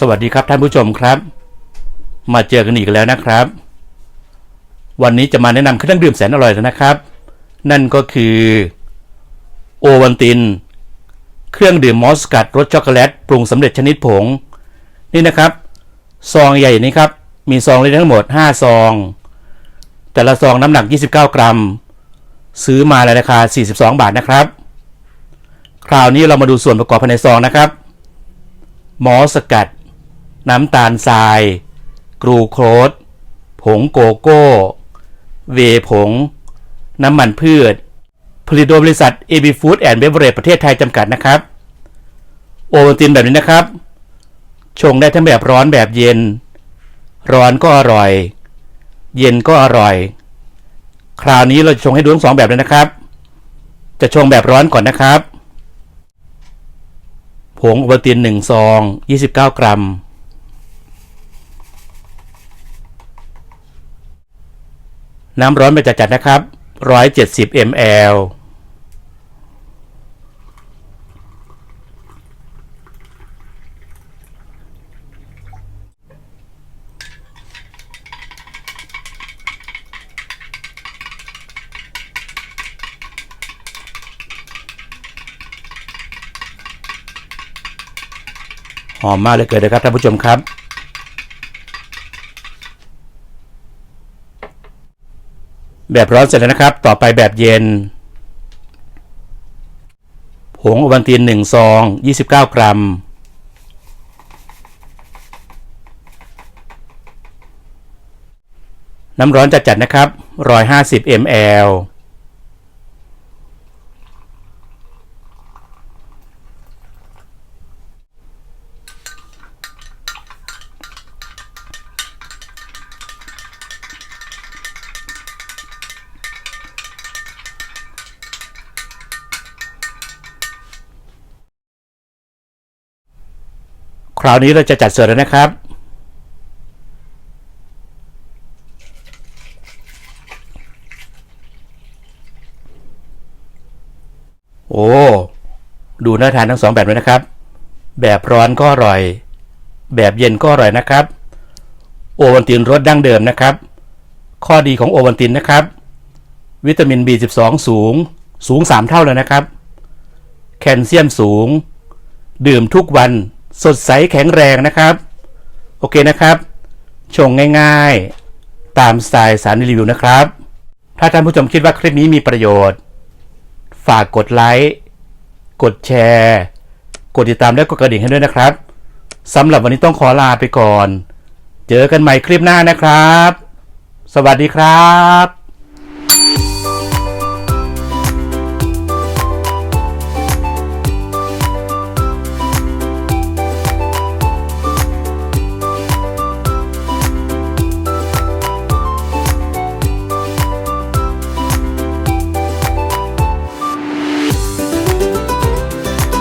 สวัสดีครับท่านผู้ชมครับ มาเจอกันอีกแล้วนะครับ วันนี้จะมาแนะนำเครื่องดื่มแสนอร่อยนะครับ นั่นก็คือโอวันติน เครื่องดื่มมอสกัดรสช็อกโกแลตปรุงสำเร็จชนิดผง นี่นะครับ ซองใหญ่นี้ครับ มีซองเลยทั้งหมด 5 ซอง แต่ละซองน้ำหนัก 29 กรัม ซื้อมาในราคา 42 บาทนะครับ คราวนี้เรามาดูส่วนประกอบภายในซองนะครับ มอสกัด น้ำตาลทราย กรูโคสผงโกโก้ เวผง น้ำมันพืช ผลิตโดยบริษัท AB Food and Beverage ประเทศไทยจำกัดนะครับ โอวัลตินแบบนี้นะครับ ชงได้ทั้งแบบร้อนแบบเย็น ร้อนก็อร่อย เย็นก็อร่อย คราวนี้เราจะชงให้ดูทั้งสองแบบเลยนะครับ จะชงแบบร้อนก่อนนะครับผงโอวัลตินหนึ่งซอง 29 กรัม น้ำร้อนไปจัดๆนะครับ 170 ml หอมมากเลยเกิดเลยครับท่านผู้ชมครับ แบบร้อนเสร็จแล้วนะครับ ต่อไปแบบเย็น ผงอวันตินหนึ่งซอง 29 กรัม น้ำร้อนจัดๆนะครับ 150 ml ราวนี้เราจะจัดเสิร์ฟแล้วนะครับ โอ้ ดูน่าทานทั้งสองแบบเลยนะครับ แบบร้อนก็อร่อย แบบเย็นก็อร่อยนะครับ โอวัลตินรสดั้งเดิมนะครับ ข้อดีของโอวัลตินนะครับ วิตามิน B12 สูง สูง 3 เท่าเลยนะครับ แคลเซียมสูง ดื่มทุกวัน สดใสแข็งแรงนะครับ โอเคนะครับชงง่ายๆ ตามสไตล์สารรีวิวนะครับ ถ้าท่านผู้ชมคิดว่าคลิปนี้มีประโยชน์ ฝากกดไลค์ กดแชร์ กดติดตามและกดกระดิ่งให้ด้วยนะครับสำหรับวันนี้ต้องขอลาไปก่อน เจอกันใหม่คลิปหน้านะครับ สวัสดีครับ